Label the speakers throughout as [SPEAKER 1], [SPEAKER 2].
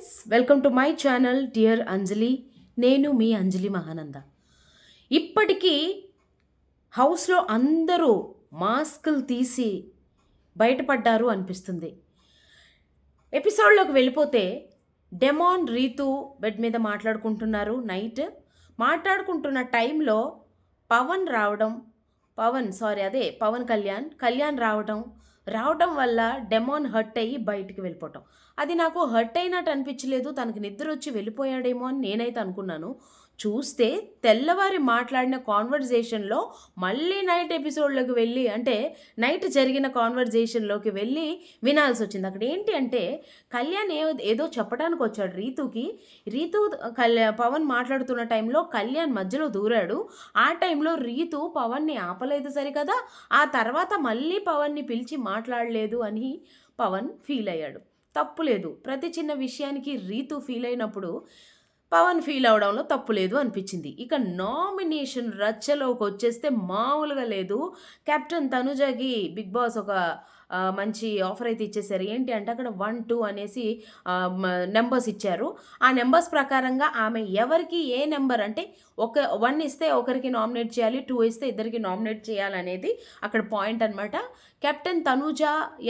[SPEAKER 1] Friends welcome to my channel dear Anjali. నేను మీ అంజలి మహానంద. ఇప్పటికీ హౌస్లో అందరూ మాస్కులు తీసి బయటపడ్డారు అనిపిస్తుంది. ఎపిసోడ్లోకి వెళ్ళిపోతే డెమాన్ రీతు బెడ్ మీద మాట్లాడుకుంటున్నారు నైట్. మాట్లాడుకుంటున్న టైంలో పవన్ రావడం పవన్ సారీ అదే పవన్ కళ్యాణ్ కళ్యాణ్ రావడం రావడం వల్ల డెమాన్ హర్ట్ అయ్యి బయటికి వెళ్ళిపోవటం. అది నాకు హర్ట్ అయినట్టు అనిపించలేదు. తనకి నిద్ర వచ్చి వెళ్ళిపోయాడేమో అని నేనైతే అనుకున్నాను. చూస్తే తెల్లవారి మాట్లాడిన కాన్వర్జేషన్లో మళ్ళీ నైట్ ఎపిసోడ్లోకి వెళ్ళి అంటే నైట్ జరిగిన కాన్వర్జేషన్లోకి వెళ్ళి వినాల్సి వచ్చింది. అక్కడ ఏంటి అంటే కళ్యాణ్ ఏ ఏదో చెప్పడానికి వచ్చాడు రీతుకి. రీతు కళ్యా పవన్ మాట్లాడుతున్న టైంలో కళ్యాణ్ మధ్యలో దూరాడు. ఆ టైంలో రీతు పవన్ని ఆపలేదు సరికదా? ఆ తర్వాత మళ్ళీ పవన్ని పిలిచి మాట్లాడలేదు అని పవన్ ఫీల్ అయ్యాడు. తప్పు లేదు. ప్రతి చిన్న విషయానికి రీతు ఫీల్ అయినప్పుడు పవన్ ఫీల్ అవడంలో తప్పు లేదు అనిపించింది. ఇక నామినేషన్ రచ్చలోకి వచ్చేస్తే మామూలుగా లేదు. కెప్టెన్ తనుజకి బిగ్ బాస్ ఒక మంచి ఆఫర్ అయితే ఇచ్చేసారు ఏంటి అంటే అక్కడ వన్ టూ అనేసి నెంబర్స్ ఇచ్చారు. ఆ నెంబర్స్ ప్రకారంగా ఆమె ఎవరికి ఏ నెంబర్ అంటే ఒక వన్ ఇస్తే ఒకరికి నామినేట్ చేయాలి టూ ఇస్తే ఇద్దరికి నామినేట్ చేయాలనేది అక్కడ పాయింట్ అనమాట కెప్టెన్ తనూజ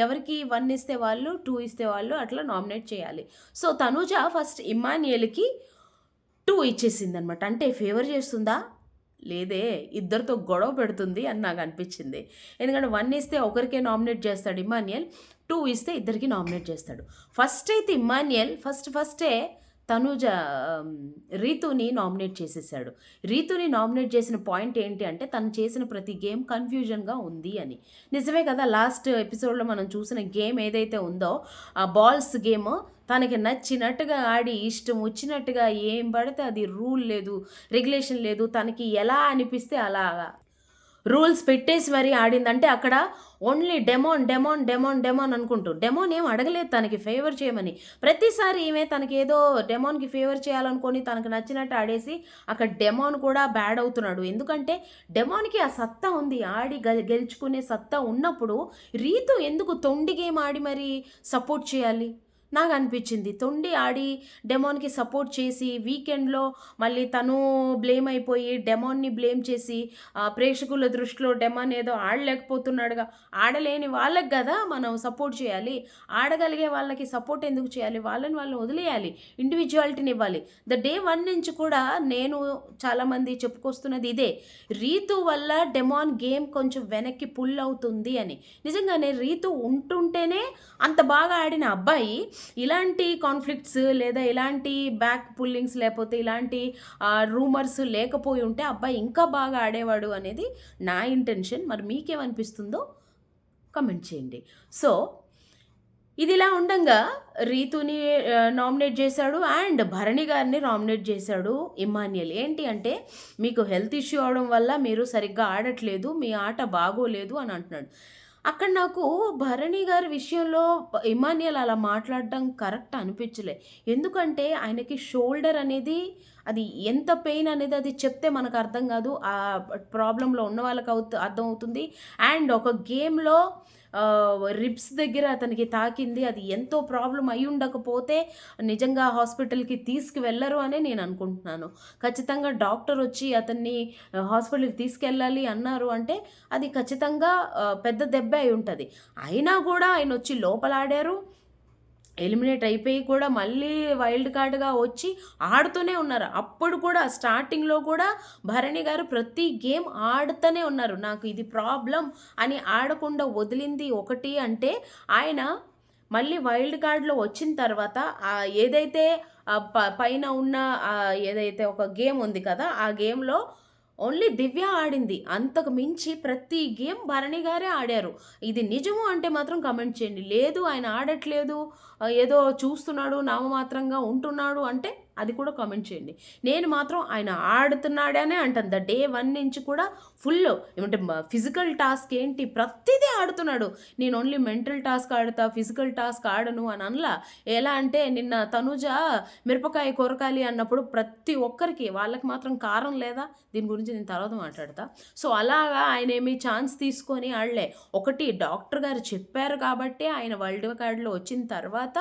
[SPEAKER 1] ఎవరికి వన్ ఇస్తే వాళ్ళు టూ ఇస్తే వాళ్ళు అట్లా నామినేట్ చేయాలి. సో తనూజ ఫస్ట్ ఇమానియల్కి టూ ఇచ్చేసింది అనమాట అంటే ఫేవర్ చేస్తుందా? లేదే ఇద్దరితో గొడవ పెడుతుంది అని నాకు అనిపించింది. ఎందుకంటే వన్ ఇస్తే ఒకరికే నామినేట్ చేస్తాడు ఇమాన్యుయల్ టూ ఇస్తే ఇద్దరికి నామినేట్ చేస్తాడు. ఫస్ట్ అయితే ఇమాన్యుయల్ ఫస్ట్ ఫస్టే తనుజ రీతుని నామినేట్ చేసేసాడు. రీతుని నామినేట్ చేసిన పాయింట్ ఏంటి అంటే తను చేసిన ప్రతి గేమ్ కన్ఫ్యూజన్గా ఉంది అని. నిజమే కదా లాస్ట్ ఎపిసోడ్లో మనం చూసిన గేమ్ ఏదైతే ఉందో ఆ బాల్స్ గేమ్ తనకి నచ్చినట్టుగా ఆడి ఇష్టం వచ్చినట్టుగా ఏం పడితే అది రూల్ లేదు రెగ్యులేషన్ లేదు. తనకి ఎలా అనిపిస్తే అలాగా. రూల్స్ పెట్టేసి మరీ ఆడిందంటే అక్కడ only demon demon demon demon అనుకుంటూ. డెమోన్ ఏం అడగలేదు తనకి ఫేవర్ చేయమని. ప్రతిసారి ఈమె తనకి ఏదో డెమోన్కి ఫేవర్ చేయాలనుకొని తనకు నచ్చినట్టు ఆడేసి అక్కడ డెమోన్ కూడా బ్యాడ్ అవుతున్నాడు. ఎందుకంటే డెమోన్కి ఆ సత్తా ఉంది. ఆడి గెలుచుకునే సత్తా ఉన్నప్పుడు రీతు ఎందుకు తొండి గేమ్ ఆడి మరి సపోర్ట్ చేయాలి? నాకు అనిపించింది తొండి ఆడి డెమోన్కి సపోర్ట్ చేసి వీకెండ్లో మళ్ళీ తను బ్లేమ్ అయిపోయి డెమోన్ని బ్లేమ్ చేసి ప్రేక్షకుల దృష్టిలో డెమాన్ ఏదో ఆడలేకపోతున్నాడుగా. ఆడలేని వాళ్ళకి కదా మనం సపోర్ట్ చేయాలి. ఆడగలిగే వాళ్ళకి సపోర్ట్ ఎందుకు చేయాలి? వాళ్ళని వాళ్ళని వదిలేయాలి. ఇండివిజువాలిటీని ఇవ్వాలి ద డే వన్ నుంచి కూడా నేను చాలామంది చెప్పుకొస్తున్నది ఇదే. రీతు వల్ల డెమాన్ గేమ్ కొంచెం వెనక్కి పుల్ అవుతుంది అని. నిజంగానే రీతు ఉంటుంటేనే అంత బాగా ఆడిన అబ్బాయి ఇలాంటి కాన్ఫ్లిక్ట్స్ లేదా ఇలాంటి బ్యాక్ పుల్లింగ్స్ లేకపోతే ఇలాంటి రూమర్స్ లేకపోయి ఉంటే అబ్బాయి ఇంకా బాగా ఆడేవాడు అనేది నా ఇంటెన్షన్ మరి మీకేమనిపిస్తుందో కమెంట్ చేయండి. సో ఇది ఇలా ఉండంగా రీతుని నామినేట్ చేశాడు అండ్ భరణి గారిని నామినేట్ చేశాడు ఇమాన్యుయల్ ఏంటి అంటే మీకు హెల్త్ ఇష్యూ అవడం వల్ల మీరు సరిగ్గా ఆడట్లేదు మీ ఆట బాగోలేదు అని అంటున్నాడు. అక్కడ నాకు భరణి గారి విషయంలో ఇమానియల్ అలా మాట్లాడడం కరెక్ట్ అనిపించలే. ఎందుకంటే ఆయనకి షోల్డర్ అనేది అది ఎంత పెయిన్ అనేది అది చెప్తే మనకు అర్థం కాదు. ఆ ప్రాబ్లంలో ఉన్న వాళ్ళకి అవుతు అర్థమవుతుంది. అండ్ ఒక గేమ్లో రిబ్స్ దగ్గర అతనికి తాకింది. అది ఎంతో ప్రాబ్లం అయి ఉండకపోతే నిజంగా హాస్పిటల్కి తీసుకువెళ్ళరు అనే నేను అనుకుంటున్నాను. ఖచ్చితంగా డాక్టర్ వచ్చి అతన్ని హాస్పిటల్కి తీసుకెళ్ళాలి అన్నారు అంటే అది ఖచ్చితంగా పెద్ద దెబ్బ అయి ఉంటుంది. అయినా కూడా ఆయన వచ్చి లోపల ఆడారు ఎలిమినేట్ అయిపోయి కూడా మళ్ళీ వైల్డ్ కార్డ్గా వచ్చి ఆడుతూనే ఉన్నారు. అప్పుడు కూడా స్టార్టింగ్లో కూడా భరణి గారు ప్రతి గేమ్ ఆడుతూనే ఉన్నారు. నాకు ఇది ప్రాబ్లం అని ఆడకుండా వదిలింది ఒకటి అంటే ఆయన మళ్ళీ వైల్డ్ కార్డ్లో వచ్చిన తర్వాత ఏదైతే ప- పైన ఉన్న ఏదైతే ఒక గేమ్ ఉంది కదా ఆ గేమ్లో ఓన్లీ దివ్య ఆడింది. అంతకు మించి ప్రతి గేమ్ భరణి గారే ఆడారు. ఇది నిజము అంటే మాత్రం కమెంట్ చేయండి. లేదు ఆయన ఆడట్లేదు ఏదో చూస్తున్నాడు నామమాత్రంగా ఉంటున్నాడు అంటే అది కూడా కామెంట్ చేయండి. నేను మాత్రం ఆయన ఆడుతున్నాడనే అంటాను. ద డే వన్ నుంచి కూడా ఫుల్ ఏమంటే ఫిజికల్ టాస్క్ ఏంటి? ప్రతిదీ ఆడుతున్నాడు. నేను ఓన్లీ మెంటల్ టాస్క్ ఆడతా ఫిజికల్ టాస్క్ ఆడను అని అనలా. ఎలా అంటే నిన్న తనుజ మిరపకాయ కొరకాలి అన్నప్పుడు ప్రతి ఒక్కరికి వాళ్ళకి మాత్రం కారం లేదా? దీని గురించి నేను తర్వాత మాట్లాడతా. సో అలాగా ఆయన ఏమి ఛాన్స్ తీసుకొని ఆడలే. ఒకటి డాక్టర్ గారు చెప్పారు కాబట్టి ఆయన వరల్డ్ కార్డులో వచ్చిన తర్వాత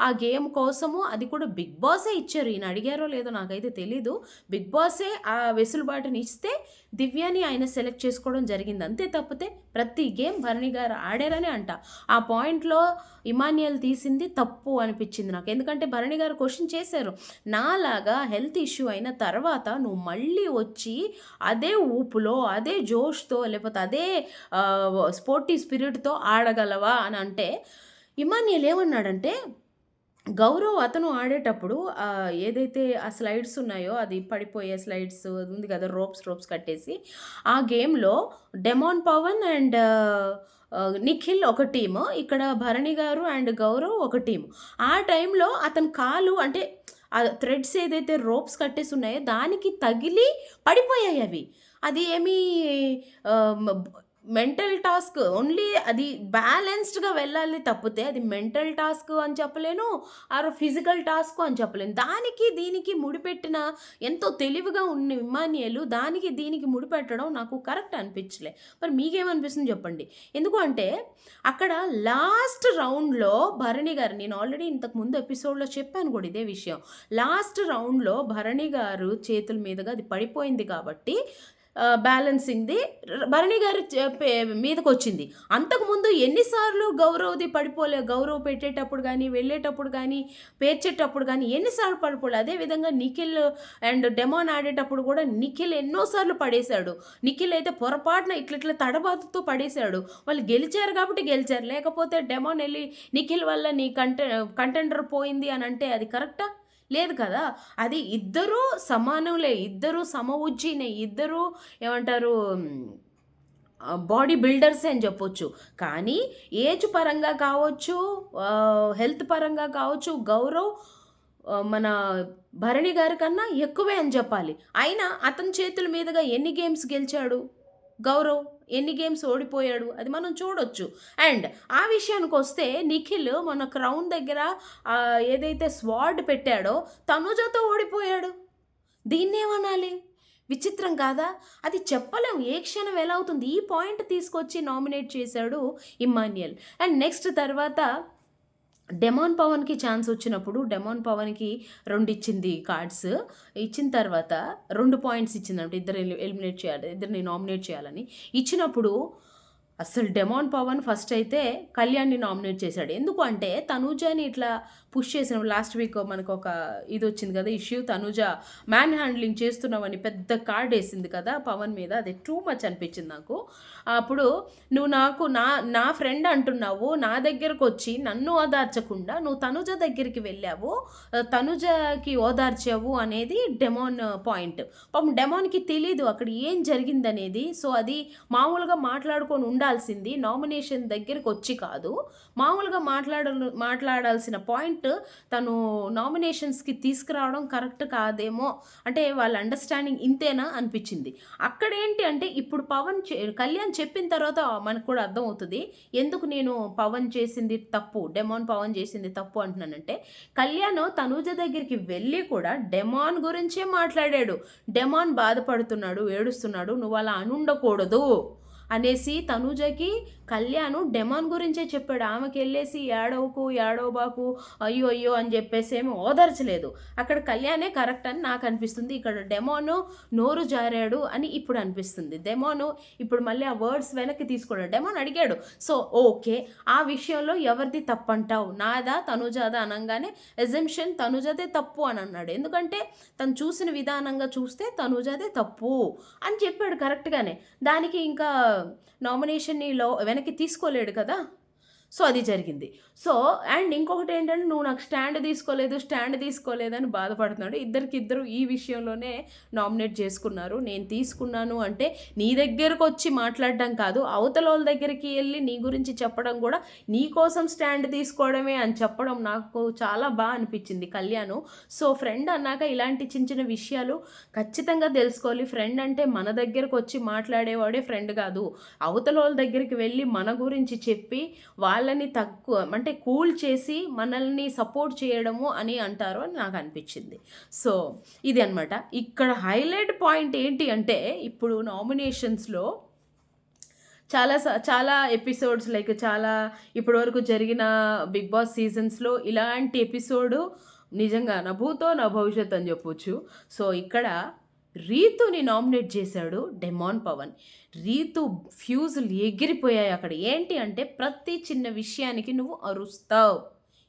[SPEAKER 1] ఆ గేమ్ కోసము అది కూడా బిగ్ బాసే ఇచ్చారు. ఈయన అడిగారో లేదో నాకైతే తెలీదు. బిగ్ బాసే ఆ వెసులుబాటుని ఇస్తే దివ్యాని ఆయన సెలెక్ట్ చేసుకోవడం జరిగింది. అంతే తప్పితే ప్రతి గేమ్ భరణి గారు ఆడారని అంట. ఆ పాయింట్లో ఇమాన్యుయల్ తీసింది తప్పు అనిపించింది నాకు. ఎందుకంటే భరణి గారు క్వశ్చన్ చేశారు నాలాగా హెల్త్ ఇష్యూ అయిన తర్వాత నువ్వు మళ్ళీ వచ్చి అదే ఊపులో అదే జోష్తో లేకపోతే అదే స్పోర్టీ స్పిరిట్తో ఆడగలవా? అని అంటే ఇమాన్యుయల్ ఏమన్నాడంటే గౌరవ్ అతను ఆడేటప్పుడు ఏదైతే ఆ స్లైడ్స్ ఉన్నాయో అది పడిపోయే స్లైడ్స్ ఉంది కదా రోప్స్ రోప్స్ కట్టేసి ఆ గేమ్లో డెమాన్ పవన్ అండ్ నిఖిల్ ఒక టీము ఇక్కడ భరణి గారు అండ్ గౌరవ్ ఒక టీము. ఆ టైంలో అతని కాలు అంటే ఆ థ్రెడ్స్ ఏదైతే రోప్స్ కట్టేసి ఉన్నాయో దానికి తగిలి పడిపోయాయి అవి. అది ఏమీ మెంటల్ టాస్క్ ఓన్లీ అది బ్యాలెన్స్డ్గా వెళ్ళాలి తప్పితే అది మెంటల్ టాస్క్ అని చెప్పలేను ఆర్ ఫిజికల్ టాస్క్ అని చెప్పలేను. దానికి దీనికి ముడిపెట్టిన ఎంతో తెలివిగా ఉన్న ఇమానియలు దానికి దీనికి ముడిపెట్టడం నాకు కరెక్ట్ అనిపించలే. మరి మీకేమనిపిస్తుంది చెప్పండి? ఎందుకు అంటే అక్కడ లాస్ట్ రౌండ్లో భరణి గారు నేను ఆల్రెడీ ఇంతకు ముందు ఎపిసోడ్లో చెప్పాను కూడా ఇదే విషయం. లాస్ట్ రౌండ్లో భరణి గారు చేతుల మీదుగా అది పడిపోయింది కాబట్టి బ్యాలెన్సింగ్ది భరణి గారి పే- మీదకి వచ్చింది అంతకుముందు ఎన్నిసార్లు గౌరవది పడిపోలే గౌరవ్ పెట్టేటప్పుడు కానీ వెళ్ళేటప్పుడు కానీ పేర్చేటప్పుడు కానీ ఎన్నిసార్లు పడిపోలే. అదేవిధంగా నిఖిల్ అండ్ డెమాన్ ఆడేటప్పుడు కూడా నిఖిల్ ఎన్నోసార్లు పడేశాడు. నిఖిల్ అయితే పొరపాటున ఇట్ల ఇట్లా తడబాతుతో పడేశాడు. వాళ్ళు గెలిచారు కాబట్టి గెలిచారు. లేకపోతే డెమాన్ వెళ్ళి నిఖిల్ వల్ల నీ కంటె కంటెండర్ పోయింది అని అంటే అది కరెక్టా? లేదు కదా? అది ఇద్దరూ సమానంలే ఇద్దరూ సమ ఉజ్జీనే ఇద్దరూ ఏమంటారు బాడీ బిల్డర్స్ అని చెప్పొచ్చు. కానీ ఏజ్ పరంగా కావచ్చు హెల్త్ పరంగా కావచ్చు గౌరవ్ మన భరణి గారి కన్నా ఎక్కువే అని చెప్పాలి. అయినా అతని చేతుల మీదుగా ఎన్ని గేమ్స్ గెలిచాడు? గౌరవ్. ఎన్ని గేమ్స్ ఓడిపోయాడు? అది మనం చూడొచ్చు. అండ్ ఆ విషయానికి వస్తే నిఖిల్ మన క్రౌన్ దగ్గర ఏదైతే స్వాడ్ పెట్టాడో తనుజతో ఓడిపోయాడు. దీన్నేమనాలి? విచిత్రం కాదా? అది చెప్పలేం. ఏ క్షణం ఎలా అవుతుంది? ఈ పాయింట్ తీసుకొచ్చి నామినేట్ చేశాడు ఇమ్మాన్యుయల్. అండ్ నెక్స్ట్ తర్వాత డెమాన్ పవన్కి ఛాన్స్ వచ్చినప్పుడు డెమాన్ పవన్కి రెండు ఇచ్చింది కార్డ్స్. ఇచ్చిన తర్వాత రెండు పాయింట్స్ ఇచ్చిందంటే. ఇద్దరు ఎలిమినేట్ చేయాలి ఇద్దరిని నామినేట్ చేయాలని. ఇచ్చినప్పుడు అసలు డెమాన్ పవన్ ఫస్ట్ అయితే కళ్యాణ్ని నామినేట్ చేశాడు. ఎందుకు అంటే తనూజాని ఇట్లా పుష్ చేసిన లాస్ట్ వీక్ మనకు ఒక ఇది వచ్చింది కదా ఇష్యూ. తనూజ మ్యాన్ హ్యాండ్లింగ్ చేస్తున్నావని పెద్ద కార్డ్ వేసింది కదా పవన్ మీద. అది టూ మచ్ అనిపించింది నాకు. అప్పుడు నువ్వు నాకు నా నా ఫ్రెండ్ అంటున్నావు నా దగ్గరకు వచ్చి నన్ను ఓదార్చకుండా నువ్వు తనుజ దగ్గరికి వెళ్ళావు తనుజకి ఓదార్చావు అనేది డెమోన్ పాయింట్ పాపం డెమోన్కి తెలీదు అక్కడ ఏం జరిగిందనేది. సో అది మామూలుగా మాట్లాడుకొని ఉండాల్సింది నామినేషన్ దగ్గరికి వచ్చి కాదు. మామూలుగా మాట్లాడ మాట్లాడాల్సిన పాయింట్ తను నామినేషన్స్కి తీసుకురావడం కరెక్ట్ కాదేమో అంటే వాళ్ళ అండర్స్టాండింగ్ ఇంతేనా అనిపించింది. అక్కడ ఏంటి అంటే ఇప్పుడు పవన్ కళ్యాణ్ చెప్పిన తర్వాత మనకు కూడా అర్థమవుతుంది. ఎందుకు నేను పవన్ చేసింది తప్పు డెమాన్ పవన్ చేసింది తప్పు అంటున్నానంటే కళ్యాణ్ తనూజ దగ్గరికి వెళ్ళి కూడా డెమాన్ గురించే మాట్లాడాడు. డెమాన్ బాధపడుతున్నాడు ఏడుస్తున్నాడు నువ్వు అలా అనుండకూడదు. అనేసి తనూజకి కళ్యాణ్ డెమాన్ గురించే చెప్పాడు. ఆమెకి వెళ్ళేసి ఏడవకు ఏడవబాకు అయ్యో అయ్యో అని చెప్పేసి ఏమి ఓదర్చలేదు. అక్కడ కళ్యాణే కరెక్ట్ అని నాకు అనిపిస్తుంది. ఇక్కడ డెమోను నోరు జారాడు అని ఇప్పుడు అనిపిస్తుంది. డెమోను ఇప్పుడు మళ్ళీ ఆ వర్డ్స్ వెనక్కి తీసుకోవడం డెమోన్ అడిగాడు. సో ఓకే ఆ విషయంలో ఎవరిది తప్పంటావు? నాదా తనుజాదా అనగానే ఎజెంప్షన్ తనుజదే తప్పు అని అన్నాడు. ఎందుకంటే తను చూసిన విధానంగా చూస్తే తనుజదే తప్పు అని చెప్పాడు కరెక్ట్గానే. దానికి ఇంకా నామినేషన్ని లో వెనక్కి తీసుకోలేడు కదా? సో అది జరిగింది. సో అండ్ ఇంకొకటి ఏంటంటే నువ్వు నాకు స్టాండ్ తీసుకోలేదు స్టాండ్ తీసుకోలేదని బాధపడుతున్నాడు. ఇద్దరికి ఇద్దరు ఈ విషయంలోనే నామినేట్ చేసుకున్నారు. నేను తీసుకున్నాను అంటే నీ దగ్గరకు వచ్చి మాట్లాడడం కాదు అవతల వాళ్ళ దగ్గరికి వెళ్ళి నీ గురించి చెప్పడం కూడా నీ కోసం స్టాండ్ తీసుకోవడమే అని చెప్పడం నాకు చాలా బాగా అనిపించింది కళ్యాణ్. సో ఫ్రెండ్ అన్నాక ఇలాంటి చిన్న చిన్న విషయాలు ఖచ్చితంగా తెలుసుకోవాలి. ఫ్రెండ్ అంటే మన దగ్గరకు వచ్చి మాట్లాడేవాడే ఫ్రెండ్ కాదు. అవతల వాళ్ళ దగ్గరికి వెళ్ళి మన గురించి చెప్పి వాళ్ళని తక్కువ అంటే అంటే కూల్ చేసి మనల్ని సపోర్ట్ చేయడము అని అంటారు అని నాకు అనిపించింది. సో ఇది అనమాట ఇక్కడ హైలైట్ పాయింట్ ఏంటి అంటే ఇప్పుడు నామినేషన్స్లో చాలా స- చాలా ఎపిసోడ్స్ లైక్ చాలా ఇప్పటివరకు జరిగిన బిగ్ బాస్ సీజన్స్లో ఇలాంటి ఎపిసోడు నిజంగా నా భూతో నా భవిష్యత్ అని చెప్పొచ్చు. సో ఇక్కడ రీతుని నామినేట్ చేశాడు డెమాన్ పవన్. రీతు ఫ్యూజులు ఎగిరిపోయాయి అక్కడ. ఏంటి అంటే ప్రతి చిన్న విషయానికి నువ్వు అరుస్తావు.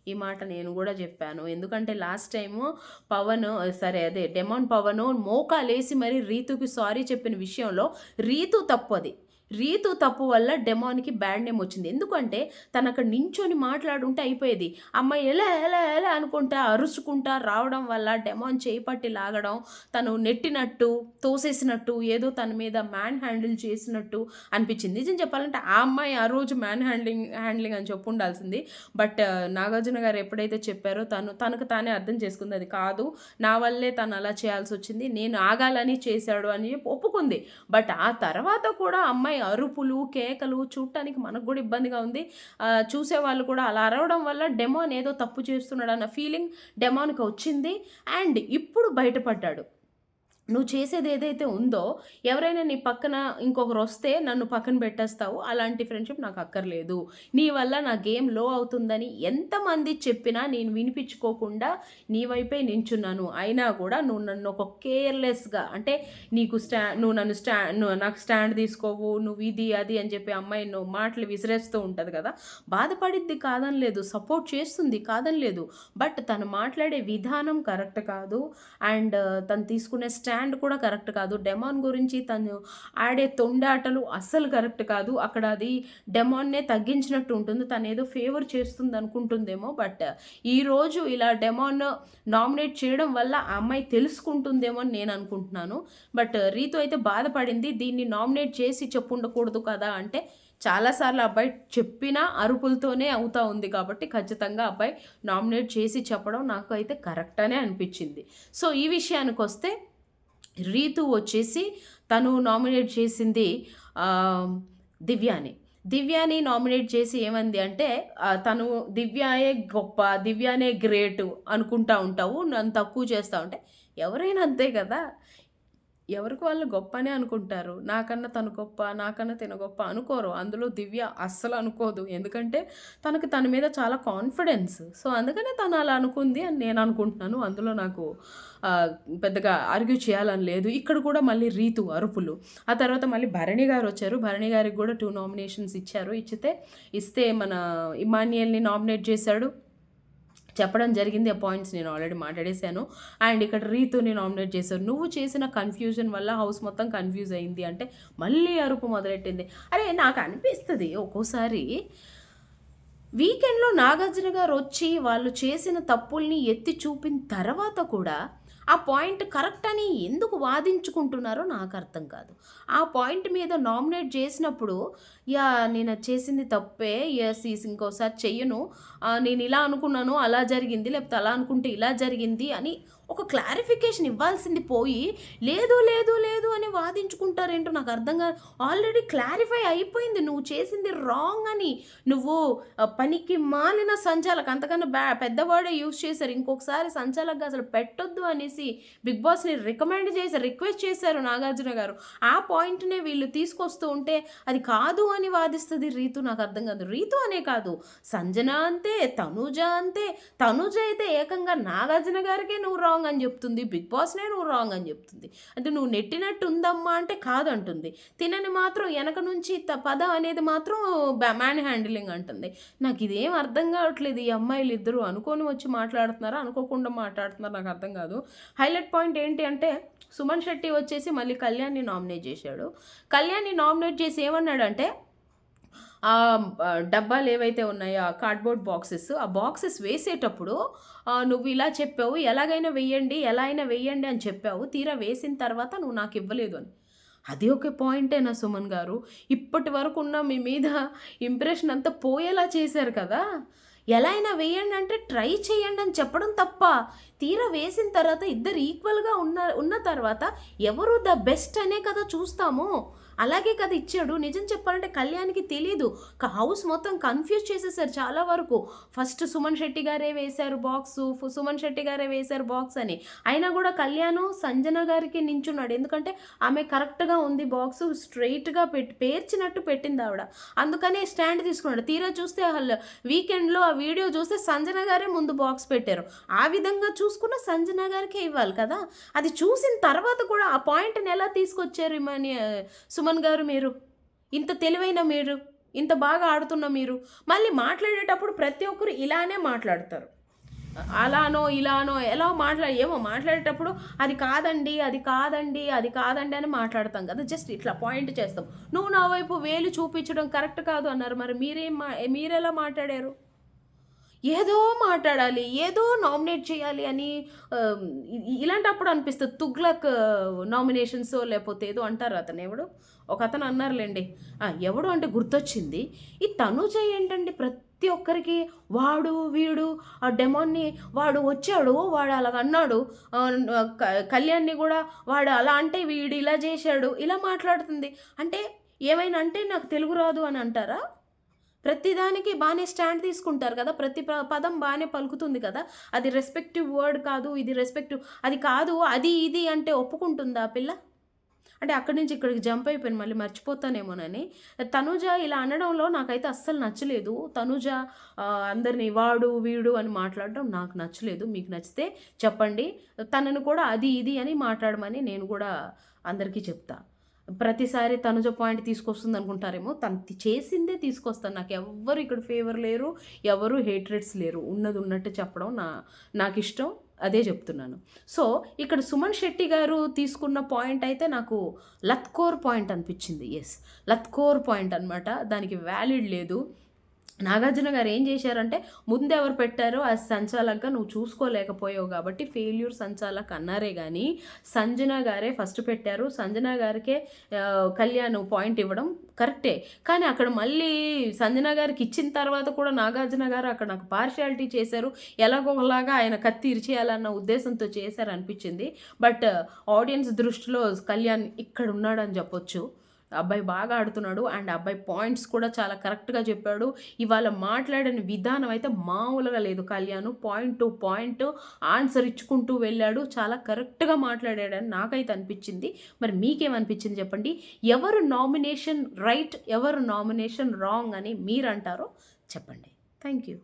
[SPEAKER 1] ఈ మాట నేను కూడా చెప్పాను. ఎందుకంటే లాస్ట్ టైము పవన్ సరే అదే డెమాన్ పవన్ మోకాలేసి మరి రీతుకి సారీ చెప్పిన విషయంలో రీతు తప్పది రీతు తప్పు వల్ల డెమాన్కి బ్యాడ్ నేమ్ వచ్చింది. ఎందుకంటే తను అక్కడ నించొని మాట్లాడుంటే అయిపోయేది. అమ్మాయి ఎలా ఎలా ఎలా అనుకుంటా అరుచుకుంటా రావడం వల్ల డెమాన్ చేపట్టి లాగడం తను నెట్టినట్టు తోసేసినట్టు ఏదో తన మీద మ్యాన్ హ్యాండిల్ చేసినట్టు అనిపించింది. నిజం చెప్పాలంటే ఆ అమ్మాయి ఆ రోజు మ్యాన్ హ్యాండ్లింగ్ హ్యాండ్లింగ్ అని చెప్పు ఉండాల్సింది. బట్ నాగార్జున గారు ఎప్పుడైతే చెప్పారో తను తనకు తానే అర్థం చేసుకుంది. అది కాదు నా వల్లే తను అలా చేయాల్సి వచ్చింది. నేను ఆగాలని చేశాడు అని చెప్పి ఒప్పుకుంది. బట్ ఆ తర్వాత కూడా అమ్మాయి అరుపులు కేకలు చూడటానికి మనకు కూడా ఇబ్బందిగా ఉంది. చూసే వాళ్ళు కూడా అలా అరవడం వల్ల డెమోన్ ఏదో తప్పు చేస్తున్నాడు అన్న ఫీలింగ్ డెమాన్కి వచ్చింది. అండ్ ఇప్పుడు బయటపడ్డాడు. నువ్వు చేసేది ఏదైతే ఉందో ఎవరైనా నీ పక్కన ఇంకొకరు వస్తే నన్ను పక్కన పెట్టేస్తావు. అలాంటి ఫ్రెండ్షిప్ నాకు అక్కర్లేదు. నీ వల్ల నా గేమ్లో అవుతుందని ఎంతమంది చెప్పినా నేను వినిపించుకోకుండా నీ వైపే నించున్నాను. అయినా కూడా నువ్వు నన్ను ఒక కేర్లెస్గా అంటే నీకు స్టా నువ్వు నన్ను స్టా నాకు స్టాండ్ తీసుకోవు నువ్వు ఇది అది అని చెప్పి అమ్మాయి నువ్వు మాటలు విసిరేస్తూ ఉంటుంది కదా? బాధపడిద్ది కాదని లేదు. సపోర్ట్ చేస్తుంది కాదని లేదు. బట్ తను మాట్లాడే విధానం కరెక్ట్ కాదు. అండ్ తను తీసుకునే స్టాండ్ కూడా కరెక్ట్ కాదు. డెమాన్ గురించి తను ఆడే తొండాటలు అస్సలు కరెక్ట్ కాదు. అక్కడ అది డెమాన్నే తగ్గించినట్టు ఉంటుంది. తను ఏదో ఫేవర్ చేస్తుంది అనుకుంటుందేమో బట్ ఈరోజు ఇలా డెమాన్ నామినేట్ చేయడం వల్ల ఆ అమ్మాయి తెలుసుకుంటుందేమో అని నేను అనుకుంటున్నాను. బట్ రీతు అయితే బాధపడింది. దీన్ని నామినేట్ చేసి చెప్పుండకూడదు కదా అంటే చాలాసార్లు అబ్బాయి చెప్పినా అరుపులతోనే అవుతా ఉంది కాబట్టి ఖచ్చితంగా అబ్బాయి నామినేట్ చేసి చెప్పడం నాకు అయితే కరెక్ట్ అనే అనిపించింది. సో ఈ విషయానికి వస్తే రీతు వచ్చేసి తను నామినేట్ చేసింది దివ్యాని. దివ్యాని నామినేట్ చేసి ఏమంది అంటే తను దివ్యాయే గొప్ప దివ్యానే గ్రేట్ అనుకుంటా ఉంటావు నన్ను తక్కువ చేస్తూ ఉంటే ఎవరైనా అంతే కదా? ఎవరికి వాళ్ళు గొప్పనే అనుకుంటారు? నాకన్నా తను గొప్ప నాకన్నా తిన గొప్ప అనుకోరు. అందులో దివ్య అస్సలు అనుకోదు. ఎందుకంటే తనకి తన మీద చాలా కాన్ఫిడెన్స్ సో అందుకనే తను అలా అనుకుంది అని నేను అనుకుంటున్నాను. అందులో నాకు పెద్దగా ఆర్గ్యూ చేయాలని లేదు. ఇక్కడ కూడా మళ్ళీ రీతు అరుపులు. ఆ తర్వాత మళ్ళీ భరణి గారు వచ్చారు. భరణి గారికి కూడా టూ నామినేషన్స్ ఇచ్చారు. ఇచ్చితే ఇస్తే మన ఇమాన్యుయల్ని నామినేట్ చేశాడు. చెప్పడం జరిగింది ఆ పాయింట్స్ నేను ఆల్రెడీ మాట్లాడేశాను. అండ్ ఇక్కడ రీతుని నామినేట్ చేశారు. నువ్వు చేసిన కన్ఫ్యూజన్ వల్ల హౌస్ మొత్తం కన్ఫ్యూజ్ అయింది అంటే మళ్ళీ అరుపు మొదలెట్టింది. అరే నాకు అనిపిస్తుంది ఒక్కోసారి వీకెండ్లో నాగార్జున గారు వచ్చి వాళ్ళు చేసిన తప్పుల్ని ఎత్తి చూపిన తర్వాత కూడా ఆ పాయింట్ కరెక్ట్ అని ఎందుకు వాదించుకుంటున్నారో నాకు అర్థం కాదు. ఆ పాయింట్ మీద నామినేట్ చేసినప్పుడు యా నేను అది చేసింది తప్పే ఎస్ ఇంకోసారి చెయ్యను నేను ఇలా అనుకున్నాను అలా జరిగింది లేకపోతే అలా అనుకుంటే ఇలా జరిగింది అని ఒక క్లారిఫికేషన్ ఇవ్వాల్సింది పోయి లేదు లేదు లేదు అని వాదించుకుంటారేంటో నాకు అర్థం కాదు. ఆల్రెడీ క్లారిఫై అయిపోయింది. నువ్వు చేసింది రాంగ్ అని. నువ్వు పనికి మాలిన సంచాలక అంతకన్నా బ్యా పెద్దవాడే యూజ్ చేశారు. ఇంకొకసారి సంచాలక్గా అసలు పెట్టొద్దు అనేసి బిగ్ బాస్ని రికమెండ్ చేశారు రిక్వెస్ట్ చేశారు నాగార్జున గారు. ఆ పాయింట్నే వీళ్ళు తీసుకొస్తూ ఉంటే అది కాదు అని వాదిస్తుంది రీతు. నాకు అర్థం కాదు. రీతు అనే కాదు. సంజన అంతే తనుజ అంతే. తనుజ అయితే ఏకంగా నాగార్జున గారికే నువ్వు రాంగ్ రాంగ్ అని చెప్తుంది బిగ్ బాస్నే నువ్వు రాంగ్ అని చెప్తుంది. అంటే నువ్వు నెట్టినట్టు ఉందమ్మా అంటే కాదంటుంది. తినని మాత్రం వెనక నుంచి త పద అనేది మాత్రం మ్యాన్ హ్యాండిలింగ్ అంటుంది. నాకు ఇదేం అర్థం కావట్లేదు ఈ అమ్మాయిలు ఇద్దరు అనుకొని వచ్చి మాట్లాడుతున్నారా అనుకోకుండా మాట్లాడుతున్నారా నాకు అర్థం కాదు. హైలైట్ పాయింట్ ఏంటి అంటే సుమన్ శెట్టి వచ్చేసి మళ్ళీ కళ్యాణ్ని నామినేట్ చేశాడు. కళ్యాణ్ని నామినేట్ చేసి ఏమన్నాడంటే ఆ డబ్బాలు ఏవైతే ఉన్నాయో ఆ కార్డ్బోర్డ్ బాక్సెస్ ఆ బాక్సెస్ వేసేటప్పుడు నువ్వు ఇలా చెప్పావు ఎలాగైనా వెయ్యండి ఎలా అయినా వెయ్యండి అని చెప్పావు తీరా వేసిన తర్వాత నువ్వు నాకు ఇవ్వలేదు అని. అది ఒక పాయింటేనా సుమన్ గారు? ఇప్పటి వరకు ఉన్న మీ మీద ఇంప్రెషన్ అంతా పోయేలా చేశారు కదా. ఎలా అయినా వేయండి అంటే ట్రై చేయండి అని చెప్పడం తప్ప తీరా వేసిన తర్వాత ఇద్దరు ఈక్వల్గా ఉన్న ఉన్న తర్వాత ఎవరు ద బెస్ట్ అనే కదా చూస్తాము. అలాగే కదా ఇచ్చాడు. నిజం చెప్పాలంటే కళ్యాణ్కి తెలియదు హౌస్ మొత్తం కన్ఫ్యూజ్ చేసేసారు చాలా వరకు. ఫస్ట్ సుమన్ శెట్టి గారే వేశారు బాక్స్. సుమన్ శెట్టి గారే వేశారు బాక్స్ అని. అయినా కూడా కళ్యాణ్ సంజన గారికి నించున్నాడు. ఎందుకంటే ఆమె కరెక్ట్గా ఉంది బాక్స్ స్ట్రైట్గా పెట్టి పేర్చినట్టు పెట్టింది ఆవిడ. అందుకనే స్టాండ్ తీసుకున్నాడు. తీరా చూస్తే వాళ్ళు వీకెండ్లో ఆ వీడియో చూస్తే సంజన గారే ముందు బాక్స్ పెట్టారు. ఆ విధంగా చూసుకున్న సంజన గారికే ఇవ్వాలి కదా. అది చూసిన తర్వాత కూడా ఆ పాయింట్ని ఎలా తీసుకొచ్చారు ఇమని సుమన్ గారు మీరు? ఇంత తెలివైన మీరు? ఇంత బాగా ఆడుతున్న మీరు? మళ్ళీ మాట్లాడేటప్పుడు ప్రతి ఒక్కరు ఇలానే మాట్లాడతారు. అలానో ఇలానో ఎలా మాట్లాడ ఏమో మాట్లాడేటప్పుడు అది కాదండి అది కాదండి అది కాదండి అని మాట్లాడతాం కదా. జస్ట్ ఇట్లా పాయింట్ చేస్తాం. నువ్వు నా వైపు వేలు చూపించడం కరెక్ట్ కాదు అన్నారు. మరి మీరేం మా మీరెలా మాట్లాడారు? ఏదో మాట్లాడాలి ఏదో నామినేట్ చేయాలి అని ఇలాంటప్పుడు అనిపిస్తుంది. తుగ్లక్ నామినేషన్స్ లేకపోతే ఏదో అంటారు అతను ఎవడు? ఒక అతను అన్నారులేండి. ఎవడు అంటే గుర్తొచ్చింది. ఈ తనుజ ఏంటండి? ప్రతి ఒక్కరికి వాడు వీడు ఆ డెమాన్ని వాడు వచ్చాడు వాడు అలాగ అన్నాడు. క- కళ్యాణ్ని కూడా వాడు అలా అంటే వీడు ఇలా చేశాడు ఇలా మాట్లాడుతుంది. అంటే ఏమైనా అంటే నాకు తెలుగు రాదు అని అంటారా? ప్రతిదానికి బాగానే స్టాండ్ తీసుకుంటారు కదా. ప్రతి ప- పదం బాగానే పలుకుతుంది కదా. అది రెస్పెక్టివ్ వర్డ్ కాదు ఇది రెస్పెక్టివ్ అది కాదు అది ఇది అంటే ఒప్పుకుంటుందా పిల్ల? అంటే అక్కడి నుంచి ఇక్కడికి జంప్ అయిపోయాను మళ్ళీ మర్చిపోతానేమోనని. తనుజ ఇలా అనడంలో నాకైతే అస్సలు నచ్చలేదు. తనుజ అందరిని అందరినీ వాడు వీడు అని మాట్లాడడం నాకు నచ్చలేదు. మీకు నచ్చితే చెప్పండి. తనను కూడా అది ఇది అని మాట్లాడమని నేను కూడా అందరికీ చెప్తా. ప్రతిసారి తనుజ పాయింట్ తీసుకొస్తుంది అనుకుంటారేమో తను చేసిందే తీసుకొస్తాను. నాకు ఎవ్వరు ఇక్కడ ఫేవర్ లేరు ఎవరు హేట్రెడ్స్ లేరు. ఉన్నది ఉన్నట్టు చెప్పడం నా నాకు ఇష్టం అదే చెప్తున్నాను. సో ఇక్కడ సుమన్ శెట్టి గారు తీసుకున్న పాయింట్ అయితే నాకు లత్కోర్ పాయింట్ అనిపించింది. ఎస్ లత్కోర్ పాయింట్ అనమాట దానికి వ్యాలిడ్ లేదు. నాగార్జున గారు ఏం చేశారంటే ముందు ఎవరు పెట్టారో అది సంచాలక నువ్వు చూసుకోలేకపోయావు కాబట్టి ఫెయిల్యూర్ సంచాలక్ అన్నారే కానీ సంజన గారే ఫస్ట్ పెట్టారు. సంజన గారికే కళ్యాణ్ పాయింట్ ఇవ్వడం కరెక్టే. కానీ అక్కడ మళ్ళీ సంజన గారికి ఇచ్చిన తర్వాత కూడా నాగార్జున గారు అక్కడ నాకు పార్షియాలిటీ చేశారు. ఎలాగోలాగా ఆయన కత్తి ఇరిచేయాలన్న ఉద్దేశంతో చేశారు అనిపించింది బట్ ఆడియన్స్ దృష్టిలో కళ్యాణ్ ఇక్కడ ఉన్నాడని చెప్పొచ్చు. అబ్బాయి బాగా ఆడుతున్నాడు అండ్ అబ్బాయి పాయింట్స్ కూడా చాలా కరెక్ట్గా చెప్పాడు. ఇవాళ మాట్లాడిన విధానం అయితే మామూలుగా లేదు. Kalyan point to point answer ఇచ్చుకుంటూ వెళ్ళాడు. చాలా కరెక్ట్గా మాట్లాడాడని నాకైతే అనిపించింది. మరి మీకేమనిపించింది చెప్పండి? ఎవరు నామినేషన్ రైట్ ఎవరు నామినేషన్ రాంగ్ అని మీరు అంటారో చెప్పండి. Thank you